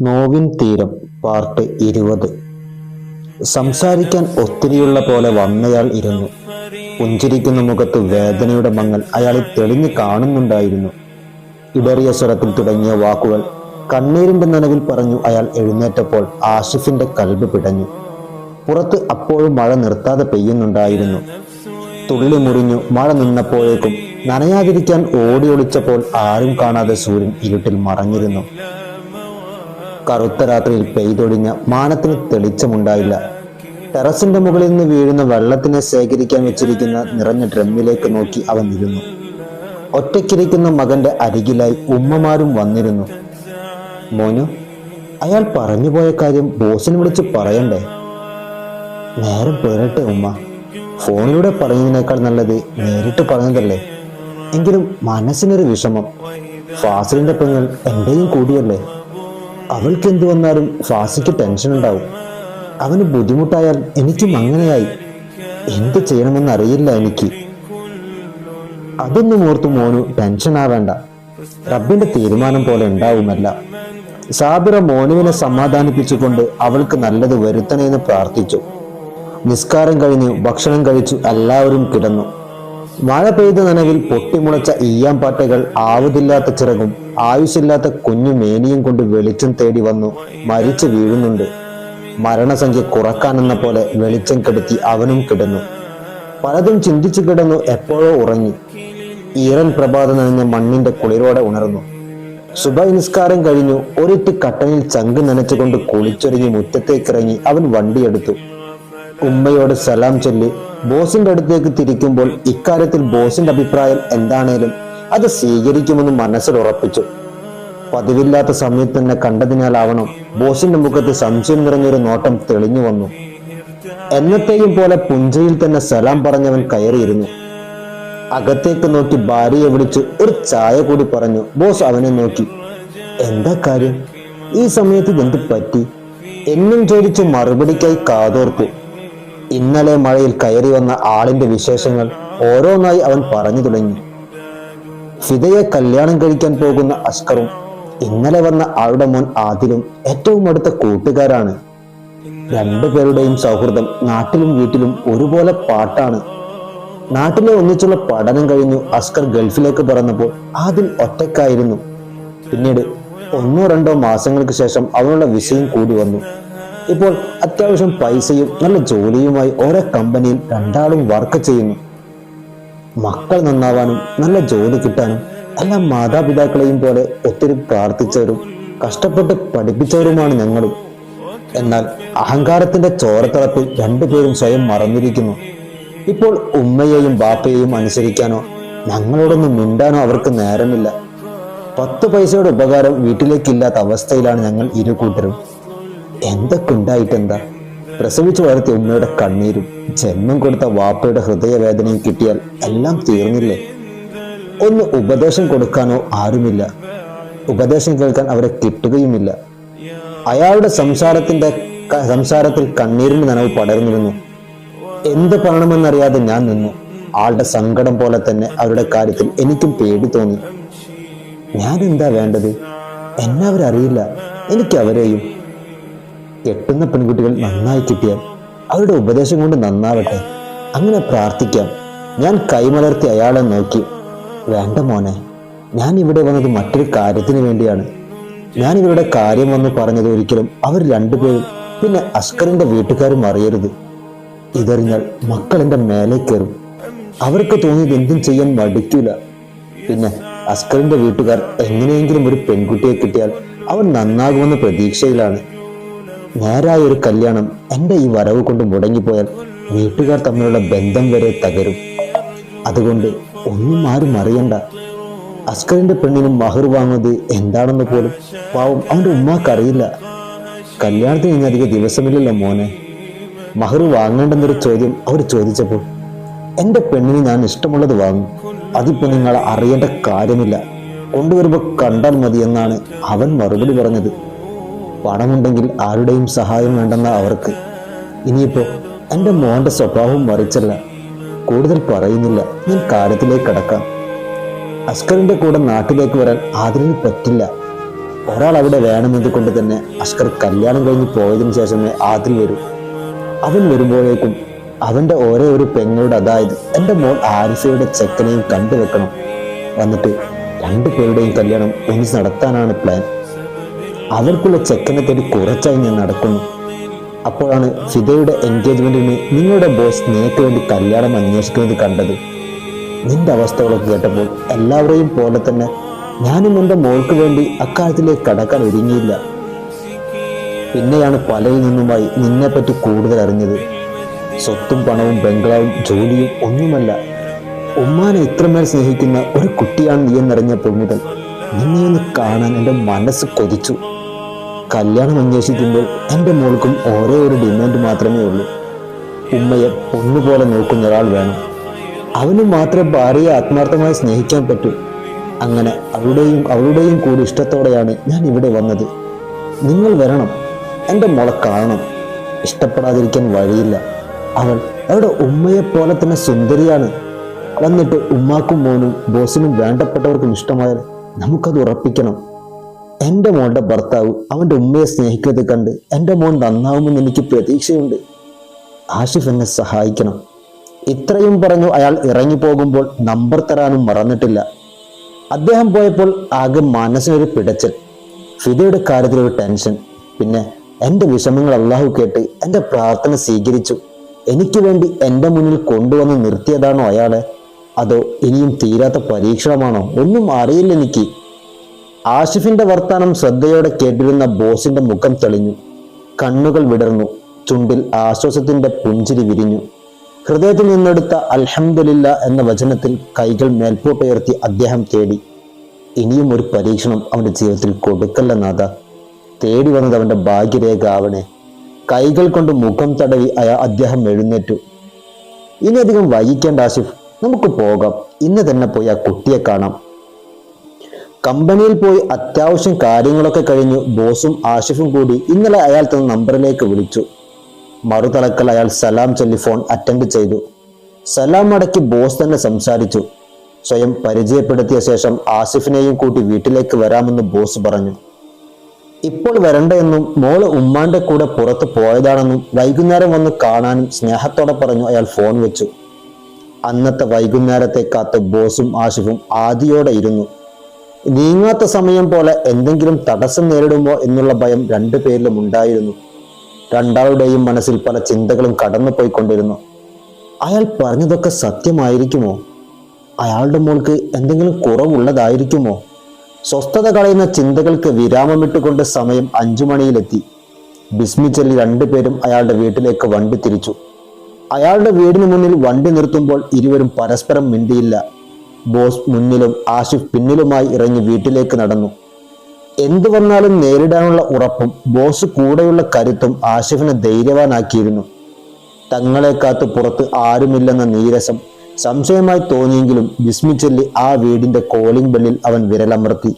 നോവിൻ തീരം പാർട്ട് ഇരുപത്. സംസാരിക്കാൻ ഒത്തിരിയുള്ള പോലെ വന്നയാൾ ഇരുന്നു. പുഞ്ചിരിക്കുന്ന മുഖത്ത് വേദനയുടെ മങ്ങൽ അയാളെ തെളിഞ്ഞു കാണുന്നുണ്ടായിരുന്നു. ഇടറിയ സ്വരത്തിൽ തുടങ്ങിയ വാക്കുകൾ കണ്ണീരിന്റെ നനവിൽ പറഞ്ഞു അയാൾ എഴുന്നേറ്റപ്പോൾ ആഷിഫിന്റെ കൽബ് പിടഞ്ഞു. പുറത്ത് അപ്പോഴും മഴ നിർത്താതെ പെയ്യുന്നുണ്ടായിരുന്നു. തുള്ളി മുറിഞ്ഞു മഴ നിന്നപ്പോഴേക്കും നനയാതിരിക്കാൻ ഓടിയൊളിച്ചപ്പോൾ ആരും കാണാതെ സൂര്യൻ ഇരുട്ടിൽ മറഞ്ഞിരുന്നു. കറുത്ത രാത്രിയിൽ പെയ്തൊടിഞ്ഞ മാനത്തിന് തെളിച്ചമുണ്ടായില്ല. ടെറസിന്റെ മുകളിൽ നിന്ന് വീഴുന്ന വെള്ളത്തിനെ ശേഖരിക്കാൻ വെച്ചിരിക്കുന്ന നിറഞ്ഞ ഡ്രമ്മിലേക്ക് നോക്കി അവൻ ഇരുന്നു. ഒറ്റയ്ക്കിരിക്കുന്ന മകന്റെ അരികിലായി ഉമ്മമാരും വന്നിരുന്നു. മോനു അയാൾ പറഞ്ഞുപോയ കാര്യം ബോസിനെ വിളിച്ച് പറയണ്ടേ? നേരം പേരട്ടെ ഉമ്മ. ഫോണിലൂടെ പറയുന്നതിനേക്കാൾ നല്ലത് നേരിട്ട് പറഞ്ഞതല്ലേ? എങ്കിലും മനസ്സിനൊരു വിഷമം. ഫാസിലിന്റെ പെങ്ങൾ എന്റെയും കൂടിയല്ലേ? അവൾക്ക് എന്തു വന്നാലും ഫാസിക്ക് ടെൻഷൻ ഉണ്ടാവും അവന് ബുദ്ധിമുട്ടായാൽ എനിക്കും അങ്ങനെയായി. എന്ത് ചെയ്യണമെന്ന് അറിയില്ല എനിക്ക്. അതൊന്നും ഓർത്തു മോനു ടെൻഷൻ ആവേണ്ട റബ്ബിന്റെ തീരുമാനം പോലെ ഉണ്ടാവുമല്ല. സാബിറ മോനുവിനെ സമാധാനിപ്പിച്ചുകൊണ്ട് അവൾക്ക് നല്ലത് വരുത്തണേന്ന് പ്രാർത്ഥിച്ചു. നിസ്കാരം കഴിഞ്ഞു ഭക്ഷണം കഴിച്ചു എല്ലാവരും കിടന്നു. മഴ പെയ്ത നനവിൽ പൊട്ടിമുളച്ച ഈയാമ്പാട്ടകൾ ആവതില്ലാത്ത ചിറകും ആയുഷില്ലാത്ത കുഞ്ഞു മേനിയും കൊണ്ട് വെളിച്ചം തേടി വന്നു മരിച്ചു വീഴുന്നുണ്ട്. മരണസംഖ്യ കുറക്കാനെന്ന പോലെ വെളിച്ചം കെടുത്തി അവനും കിടന്നു. പലതും ചിന്തിച്ചു കിടന്നു എപ്പോഴോ ഉറങ്ങി. ഈറൻ പ്രഭാത നനഞ്ഞ മണ്ണിന്റെ കുളിരോടെ ഉണർന്നു. ശുഭ നിസ്കാരം കഴിഞ്ഞു. ഒരിറ്റ് കട്ടനിൽ ചങ്ക് നനച്ചുകൊണ്ട് കുളിച്ചൊരുങ്ങി മുറ്റത്തേക്കിറങ്ങി അവൻ വണ്ടിയെടുത്തു. ഉമ്മയോട് സലാം ചൊല്ലി ബോസിന്റെ അടുത്തേക്ക് തിരിക്കുമ്പോൾ ഇക്കാര്യത്തിൽ ബോസിന്റെ അഭിപ്രായം എന്താണേലും അത് സ്വീകരിക്കുമെന്ന് മനസ്സിൽ ഉറപ്പിച്ചു. പതിവില്ലാത്ത സമയത്ത് തന്നെ കണ്ടതിനാലാവണം ബോസിന്റെ മുഖത്ത് സംശയം നിറഞ്ഞൊരു നോട്ടം തെളിഞ്ഞു വന്നു. എന്നത്തെയും പോലെ പുഞ്ചയിൽ തന്നെ സലാം പറഞ്ഞവൻ കയറിയിരുന്നു. അകത്തേക്ക് നോക്കി ഭാര്യയെ വിളിച്ച് ഒരു ചായ കൂടി പറഞ്ഞു. ബോസ് അവനെ നോക്കി. എന്താ കാര്യം? ഈ സമയത്ത് ഇതെന്ത് പറ്റി? എന്നും ചോദിച്ചു മറുപടിക്കായി കാതോർത്തു. ഇന്നലെ മഴയിൽ കയറി വന്ന ആളിന്റെ വിശേഷങ്ങൾ ഓരോന്നായി അവൻ പറഞ്ഞു തുടങ്ങി. ഫിദയെ കല്യാണം കഴിക്കാൻ പോകുന്ന അസ്കറും ഇന്നലെ വന്ന ആളുടെ മോൻ ആദിലും ഏറ്റവും അടുത്ത കൂട്ടുകാരാണ്. രണ്ടുപേരുടെയും സൗഹൃദം നാട്ടിലും വീട്ടിലും ഒരുപോലെ പാട്ടാണ്. നാട്ടിലെ ഒന്നിച്ചുള്ള പഠനം കഴിഞ്ഞു അസ്കർ ഗൾഫിലേക്ക് പറന്നപ്പോൾ ആദിൽ ഒറ്റക്കായിരുന്നു പിന്നീട് ഒന്നോ രണ്ടോ മാസങ്ങൾക്ക് ശേഷം അവനുള്ള വിസയും കൂടി വന്നു. ഇപ്പോൾ അത്യാവശ്യം പൈസയും നല്ല ജോലിയുമായി ഓരോ കമ്പനിയിൽ രണ്ടാളും വർക്ക് ചെയ്യുന്നു. മക്കൾ നന്നാവാനും നല്ല ജോലി കിട്ടാനും എല്ലാ മാതാപിതാക്കളെയും പോലെ ഒത്തിരി പ്രാർത്ഥിച്ചവരും കഷ്ടപ്പെട്ട് പഠിപ്പിച്ചവരുമാണ് ഞങ്ങളും. എന്നാൽ അഹങ്കാരത്തിന്റെ ചോരത്തിളപ്പിൽ രണ്ടുപേരും സ്വയം മറന്നിരിക്കുന്നു. ഇപ്പോൾ ഉമ്മയെയും ബാപ്പയെയും അനുസരിക്കാനോ ഞങ്ങളോടൊന്നും മിണ്ടാനോ അവർക്ക് നേരമില്ല. പത്ത് പൈസയുടെ ഉപകാരം വീട്ടിലേക്കില്ലാത്ത അവസ്ഥയിലാണ് ഞങ്ങൾ ഇരു കൂട്ടരും. എന്തൊക്കെ ഉണ്ടായിട്ടെന്താ പ്രസവിച്ചു വളർത്തിയ ഉമ്മയുടെ കണ്ണീരും ജന്മം കൊടുത്ത വാപ്പയുടെ ഹൃദയവേദനയും കിട്ടിയാൽ എല്ലാം തീർന്നില്ലേ? ഒന്ന് ഉപദേശം കൊടുക്കാനോ ആരുമില്ല. ഉപദേശം കേൾക്കാൻ അവരെ കിട്ടുകയുമില്ല. അയാളുടെ സംസാരത്തിന്റെ സംസാരത്തിൽ കണ്ണീരിന്റെ നനവ് പടർന്നിരുന്നു. എന്ത് പറയണമെന്നറിയാതെ ഞാൻ നിന്നു. ആളുടെ സങ്കടം പോലെ തന്നെ അവരുടെ കാര്യത്തിൽ എനിക്കും പേടി തോന്നി. ഞാൻ എന്താ വേണ്ടത്? എന്നെ അവരറിയില്ല. എനിക്ക് അവരെയും കെട്ടുന്ന പെൺകുട്ടികൾ നന്നായി കിട്ടിയാൽ അവരുടെ ഉപദേശം കൊണ്ട് നന്നാവട്ടെ. അങ്ങനെ പ്രാർത്ഥിക്കാം. ഞാൻ കൈമലർത്തി അയാളെ നോക്കി. വേണ്ട മോനെ ഞാൻ ഇവിടെ വന്നത് മറ്റൊരു കാര്യത്തിന് വേണ്ടിയാണ്. ഞാൻ ഇവരുടെ കാര്യം വന്ന് പറഞ്ഞത് ഒരിക്കലും അവർ രണ്ടുപേരും പിന്നെ അസ്കറിന്റെ വീട്ടുകാരും അറിയരുത്. ഇതറിഞ്ഞാൽ മക്കൾ എന്റെ മേലെ കയറും. അവർക്ക് തോന്നിയത് എന്തും ചെയ്യാൻ മടിക്കില്ല പിന്നെ അസ്കറിന്റെ വീട്ടുകാർ എങ്ങനെയെങ്കിലും ഒരു പെൺകുട്ടിയെ കിട്ടിയാൽ അവൻ നന്നാകുമെന്ന പ്രതീക്ഷയിലാണ്. നേരായ ഒരു കല്യാണം എന്റെ ഈ വരവ് കൊണ്ട് മുടങ്ങിപ്പോയാൽ വീട്ടുകാർ തമ്മിലുള്ള ബന്ധം വരെ തകരും. അതുകൊണ്ട് ഒന്നും ആരും അറിയണ്ട. അസ്കറിന്റെ പെണ്ണിന് മഹർ വാങ്ങുന്നത് എന്താണെന്ന് പോലും പാവം അവന്റെ ഉമ്മാക്ക് അറിയില്ല. കല്യാണത്തിന് ഇനി അധികം ദിവസമില്ലല്ലോ മോനെ. മഹർ വാങ്ങേണ്ടെന്നൊരു ചോദ്യം അവർ ചോദിച്ചപ്പോൾ എന്റെ പെണ്ണിന് ഞാൻ ഇഷ്ടമുള്ളത് വാങ്ങും. അതിപ്പോൾ നിങ്ങൾ അറിയേണ്ട കാര്യമില്ല. കൊണ്ടുവരുമ്പോൾ കണ്ടാൽ മതി എന്നാണ് അവൻ മറുപടി പറഞ്ഞത്. പണമുണ്ടെങ്കിൽ ആരുടെയും സഹായം വേണ്ടെന്ന അവർക്ക്. ഇനിയിപ്പോ എന്റെ മോന്റെ സ്വഭാവം മറിച്ചല്ല. കൂടുതൽ പറയുന്നില്ല. ഞാൻ കാര്യത്തിലേക്ക് കടക്കാം. അസ്കറിന്റെ കൂടെ നാട്ടിലേക്ക് വരാൻ ആദരവിന് പറ്റില്ല. ഒരാൾ അവിടെ വേണമെന്ന് കൊണ്ട് തന്നെ അസ്കർ കല്യാണം കഴിഞ്ഞ് പോയതിനു ശേഷമേ ആദിൽ വരൂ. അവൻ വരുമ്പോഴേക്കും അവന്റെ ഒരേ ഒരു പെങ്ങളുടെ അതായത് എന്റെ മോൾ ആരിഫയുടെ ചെക്കനെയും കണ്ടുവെക്കണം. വന്നിട്ട് രണ്ടു പേരുടെയും കല്യാണം ഒന്നിച്ച് നടത്താനാണ് പ്ലാൻ അവർക്കുള്ള ചെക്കനെ തേടി കുറച്ചായി ഞാൻ നടക്കുന്നു. അപ്പോഴാണ് ഫിദയുടെ എൻഗേജ്മെന്റിന് നിങ്ങളുടെ ബോസ് നിനക്ക് വേണ്ടി കല്യാണം അന്വേഷിക്കുന്നത് കണ്ടത്. നിന്റെ അവസ്ഥകളൊക്കെ കേട്ടപ്പോൾ എല്ലാവരെയും പോലെ തന്നെ ഞാനും എന്റെ മോൾക്ക് വേണ്ടി അക്കാര്യത്തിലേക്ക് കടക്കാൻ ഒരുങ്ങിയില്ല. പിന്നെയാണ് പലരിൽ നിന്നുമായി നിന്നെപ്പറ്റി കൂടുതൽ അറിഞ്ഞത്. സ്വത്തും പണവും ബംഗ്ലാവും ജോലിയും ഒന്നുമല്ല ഉമ്മാനെ ഇത്രമേൽ സ്നേഹിക്കുന്ന ഒരു കുട്ടിയാണ് നീ എന്നറിഞ്ഞപ്പോൾ മുതൽ നിന്നെ ഒന്ന് കാണാൻ എന്റെ മനസ്സ് കൊതിച്ചു. കല്യാണം അന്വേഷിക്കുമ്പോൾ എന്റെ മോൾക്കും ഒരേ ഒരു ഡിമാൻഡ് മാത്രമേ ഉള്ളൂ. ഉമ്മയെ പൊന്നുപോലെ നോക്കുന്ന ഒരാൾ വേണം. അവന് മാത്രമേ ഭാര്യയെ ആത്മാർത്ഥമായി സ്നേഹിക്കാൻ പറ്റൂ. അങ്ങനെ അവളുടെയും അവളുടെയും കൂടി ഇഷ്ടത്തോടെയാണ് ഞാൻ ഇവിടെ വന്നത്. നിങ്ങൾ വരണം. എന്റെ മോളെ കാണണം. ഇഷ്ടപ്പെടാതിരിക്കാൻ വഴിയില്ല. അവൾ അവരുടെ ഉമ്മയെപ്പോലെ തന്നെ സുന്ദരിയാണ്. വന്നിട്ട് ഉമ്മാക്കും മോനും ബോസിനും വേണ്ടപ്പെട്ടവർക്കും ഇഷ്ടമായാൽ നമുക്കത് ഉറപ്പിക്കണം. എന്റെ മോളുടെ ഭർത്താവ് അവന്റെ ഉമ്മയെ സ്നേഹിക്കുന്നത് കണ്ട് എന്റെ മോൻ നന്നാവുമെന്ന് എനിക്ക് പ്രതീക്ഷയുണ്ട്. ആഷിഫ് എന്നെ സഹായിക്കണം. ഇത്രയും പറഞ്ഞു അയാൾ ഇറങ്ങിപ്പോകുമ്പോൾ നമ്പർ തരാനും മറന്നിട്ടില്ല. അദ്ദേഹം പോയപ്പോൾ ആകെ മനസ്സിനൊരു പിടച്ചൽ. ഫിദയുടെ കാര്യത്തിലൊരു ടെൻഷൻ. പിന്നെ എന്റെ വിഷമങ്ങൾ അള്ളാഹു കേട്ട് എന്റെ പ്രാർത്ഥന സ്വീകരിച്ചു. എനിക്ക് വേണ്ടി എന്റെ മുന്നിൽ കൊണ്ടുവന്ന് നിർത്തിയതാണോ അയാളെ? അതോ ഇനിയും തീരാത്ത പരീക്ഷണമാണോ? ഒന്നും അറിയില്ല എനിക്ക്. ആഷിഫിന്റെ വർത്താനം ശ്രദ്ധയോടെ കേട്ടിരുന്ന ബോസിന്റെ മുഖം തെളിഞ്ഞു. കണ്ണുകൾ വിടർന്നു. ചുണ്ടിൽ ആശ്വാസത്തിന്റെ പുഞ്ചിരി വിരിഞ്ഞു. ഹൃദയത്തിൽ നിന്നെടുത്ത അൽഹംദുലില്ല എന്ന വചനത്തിൽ കൈകൾ മേൽപോട്ടുയർത്തി അദ്ദേഹം തേടി. ഇനിയും ഒരു പരീക്ഷണം അവന്റെ ജീവിതത്തിൽ കൊടുക്കല്ല നാഥ. തേടി വന്നത് അവന്റെ ഭാഗ്യരേഖ ആവണേ. കൈകൾ കൊണ്ട് മുഖം തടവി അയാ അദ്ദേഹം എഴുന്നേറ്റു. ഇനി അധികം വൈകിക്കേണ്ട ആസിഫ് നമുക്ക് പോകാം. ഇന്ന് തന്നെ പോയി ആ കുട്ടിയെ കാണാം. കമ്പനിയിൽ പോയി അത്യാവശ്യം കാര്യങ്ങളൊക്കെ കഴിഞ്ഞു. ബോസും ആഷിഫും കൂടി ഇന്നലെ അയാൾ തന്ന നമ്പറിലേക്ക് വിളിച്ചു. മറുതലക്കൽ അയാൾ സലാം ചൊല്ലി ഫോൺ അറ്റൻഡ് ചെയ്തു. സലാം അടക്കി ബോസ് തന്നെ സംസാരിച്ചു. സ്വയം പരിചയപ്പെടുത്തിയ ശേഷം ആസിഫിനെയും കൂട്ടി വീട്ടിലേക്ക് വരാമെന്ന് ബോസ് പറഞ്ഞു. ഇപ്പോൾ വരണ്ടെന്നും മോൾ ഉമ്മാന്റെ കൂടെ പുറത്ത് പോയതാണെന്നും വൈകുന്നേരം വന്ന് കാണാനും സ്നേഹത്തോടെ പറഞ്ഞു അയാൾ ഫോൺ വെച്ചു. അന്നത്തെ വൈകുന്നേരത്തെ കാത്ത് ബോസും ആഷിഫും ആദിയോടെ ഇരുന്നു. നീങ്ങാത്ത സമയം പോലെ എന്തെങ്കിലും തടസ്സം നേരിടുമോ എന്നുള്ള ഭയം രണ്ടു പേരിലും ഉണ്ടായിരുന്നു. രണ്ടാളുടെയും മനസ്സിൽ പല ചിന്തകളും കടന്നു പോയിക്കൊണ്ടിരുന്നു അയാൾ പറഞ്ഞതൊക്കെ സത്യമായിരിക്കുമോ? അയാളുടെ മോൾക്ക് എന്തെങ്കിലും കുറവുള്ളതായിരിക്കുമോ? സ്വസ്ഥത കളയുന്ന ചിന്തകൾക്ക് വിരാമമിട്ടുകൊണ്ട് സമയം അഞ്ചു മണിയിലെത്തി. ബിസ്മി ചൊല്ലി രണ്ടുപേരും അയാളുടെ വീട്ടിലേക്ക് വണ്ടി തിരിച്ചു. അയാളുടെ വീടിന് മുന്നിൽ വണ്ടി നിർത്തുമ്പോൾ ഇരുവരും പരസ്പരം മിണ്ടിയില്ല. ബോസ് മുന്നിലും ആഷിഫ് പിന്നിലുമായി ഇറങ്ങി വീട്ടിലേക്ക് നടന്നു. എന്തു വന്നാലും നേരിടാനുള്ള ഉറപ്പും ബോസ് കൂടെയുള്ള കരുത്തും ആഷിഫിനെ ധൈര്യവാനാക്കിയിരുന്നു. തങ്ങളെ കാത്ത് പുറത്ത് ആരുമില്ലെന്ന നീരസം സംശയമായി തോന്നിയെങ്കിലും വിസ്മിച്ചെല്ലി ആ വീടിന്റെ കോളിംഗ് ബെല്ലിൽ അവൻ വിരലമർത്തി.